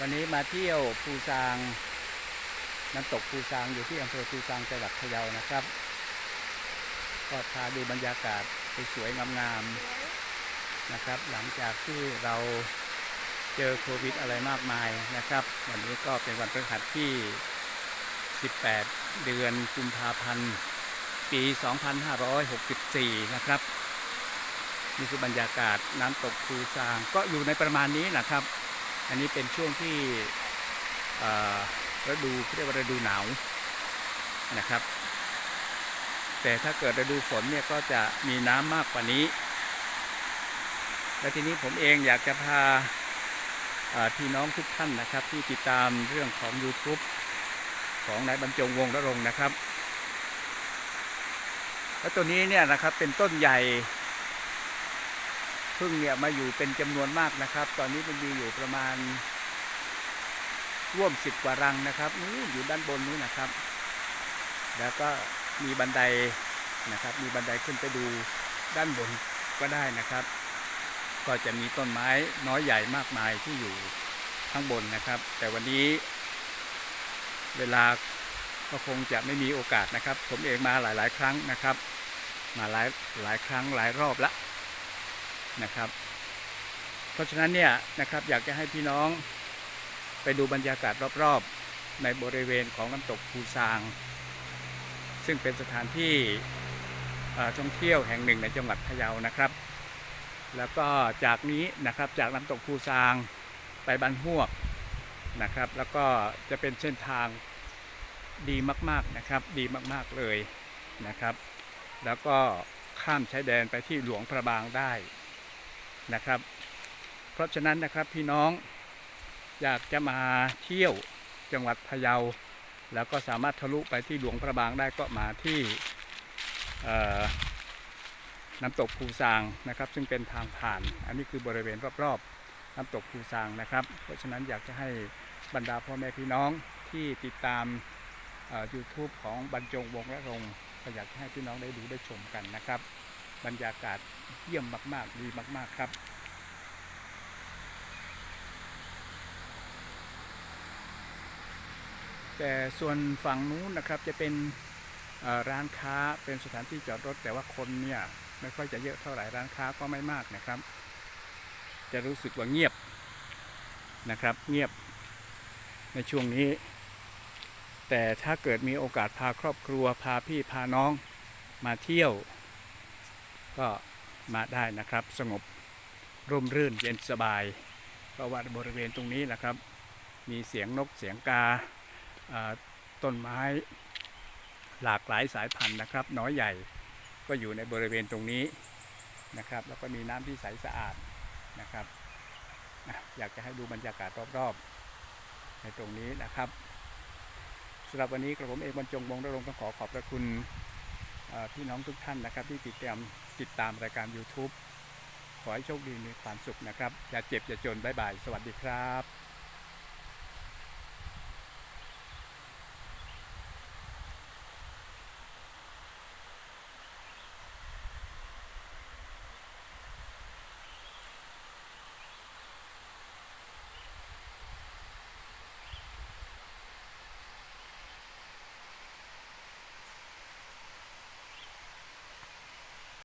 วันนี้มาเที่ยวภูซางน้ำตกภูซางอยู่ที่อำเภอภูซางจังหวัดพะเยานะครับ ก็พาดูบรรยากาศสวยๆงามๆนะครับ หลังจากที่เราเจอโควิดอะไรมากมายนะครับ วันนี้ก็เป็นวันพฤหัสที่ 18 เดือนกุมภาพันธ์ปี 2564 นะครับ นี่คือบรรยากาศน้ำตกภูซางก็อยู่ในประมาณนี้นะครับ อันนี้เป็นช่วงที่ฤดูเรียกว่าฤดูหนาวนะครับ แต่ถ้าเกิดฤดูฝนเนี่ยก็จะมีน้ำมากกว่านี้ และทีนี้ผมเองอยากจะพาพี่น้องทุกท่านนะครับ ที่ติดตามเรื่องของ YouTube ของนายบรรจงวงระรงนะครับ แล้วตัวนี้เนี่ยนะครับเป็นต้นใหญ่ พึ่งเนี่ยมาอยู่เป็นจำนวนมากนะครับ ตอนนี้มันมีอยู่ประมาณร่วมสิบกว่ารังนะครับนู้นอยู่ด้านบนนู้นนะครับ แล้วก็มีบันไดนะครับ มีบันไดขึ้นไปดูด้านบนก็ได้นะครับ ก็จะมีต้นไม้น้อยใหญ่มากมายที่อยู่ข้างบนนะครับ แต่วันนี้เวลาก็คงจะไม่มีโอกาสนะครับ ผมเองมาหลาย ๆ ครั้งนะครับ มาหลายหลายครั้งหลายรอบแล้ว นะครับ เพราะฉะนั้นเนี่ยนะครับอยากจะให้พี่น้องไปดูบรรยากาศรอบๆ ในบริเวณของน้ำตกภูซาง ซึ่งเป็นสถานที่ท่องเที่ยวแห่งหนึ่งในจังหวัดพะเยานะครับ แล้วก็จากนี้นะครับจากน้ำตกภูซางไปบ้านฮวกนะครับ แล้วก็จะเป็นเส้นทางดีมากๆนะครับ ดีมากๆเลยนะครับ แล้วก็ข้ามชายแดนไปที่หลวงพระบางได้ นะครับ เพราะฉะนั้นนะครับพี่น้องอยากจะมาเที่ยวจังหวัดพะเยา แล้วก็สามารถทะลุไปที่หลวงพระบางได้ก็มาที่น้ำตกภูซางนะครับ ซึ่งเป็นทางผ่าน อันนี้คือบริเวณรอบๆ น้ำตกภูซางนะครับ เพราะฉะนั้นอยากจะให้บรรดาพ่อแม่พี่น้องที่ติดตามเอ่อ YouTube ของบรรจงวงศ์และรงก็อยากให้พี่น้องได้ดูได้ชมกันนะครับ บรรยากาศเยี่ยมมาก ๆ ดีมาก ๆ ครับ แต่ส่วนฝั่งนู้นนะครับจะเป็นร้านค้าเป็นสถานที่จอดรถ แต่ว่าคนเนี่ยไม่ค่อยจะเยอะเท่าไหร่ร้านค้าก็ไม่มากนะครับ จะรู้สึกว่าเงียบนะครับ เงียบในช่วงนี้ แต่ถ้าเกิดมีโอกาสพาครอบครัวพาพี่พาน้องมาเที่ยว ก็มาได้นะครับ สงบร่มรื่นเย็นสบาย เพราะว่าบริเวณตรงนี้นะครับ มีเสียงนกเสียงกาต้นไม้หลากหลายสายพันธุ์นะครับ น้อยใหญ่ก็อยู่ในบริเวณตรงนี้นะครับ แล้วก็มีน้ำที่ใสสะอาดนะครับอยากจะให้ดูบรรยากาศรอบๆในตรงนี้นะครับสำหรับวันนี้กระผมเอกบรรจงวงศ์ระรงต้องขอขอบพระคุณ พี่น้องทุกท่านนะครับ ที่ติดตามติดตามรายการ YouTube ขอให้โชคดีมีความสุขนะครับ อย่าเจ็บอย่าจนบ๊ายบาย สวัสดีครับ